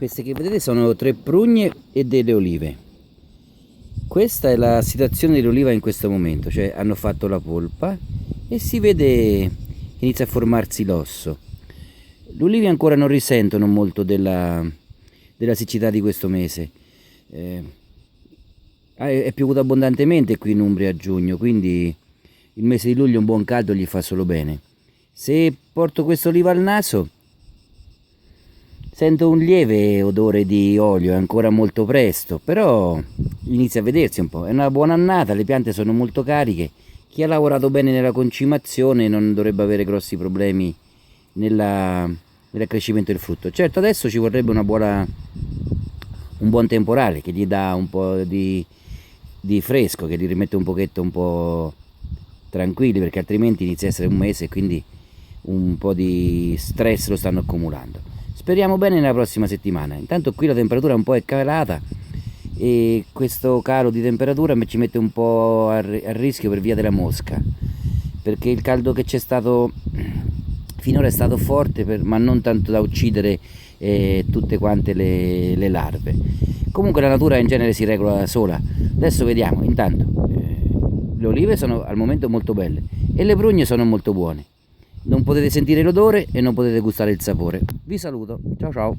Queste che vedete sono tre prugne e delle olive. Questa è la situazione dell'oliva in questo momento, cioè hanno fatto la polpa e si vede che inizia a formarsi l'osso. Le olive ancora non risentono molto della, della siccità di questo mese. Eh, è piovuto abbondantemente qui in Umbria a giugno, quindi il mese di luglio un buon caldo gli fa solo bene. Se porto questa oliva al naso Sento un lieve odore di olio, è ancora molto presto, però inizia a vedersi un po'. È una buona annata, le piante sono molto cariche. Chi ha lavorato bene nella concimazione non dovrebbe avere grossi problemi nella, nell'accrescimento del frutto. Certo, adesso ci vorrebbe una buona, un buon temporale che gli dà un po' di, di fresco, che li rimette un pochetto un po' tranquilli, perché altrimenti inizia a essere un mese e quindi un po' di stress lo stanno accumulando. Speriamo bene nella prossima settimana. Intanto qui la temperatura un po' è calata e questo calo di temperatura ci mette un po' a rischio per via della mosca, perché il caldo che c'è stato finora è stato forte, per, ma non tanto da uccidere eh, tutte quante le, le, larve. Comunque la natura in genere si regola da sola. Adesso vediamo, intanto eh, le olive sono al momento molto belle e le prugne sono molto buone non potete sentire l'odore e non potete gustare il sapore. Vi saluto, ciao ciao!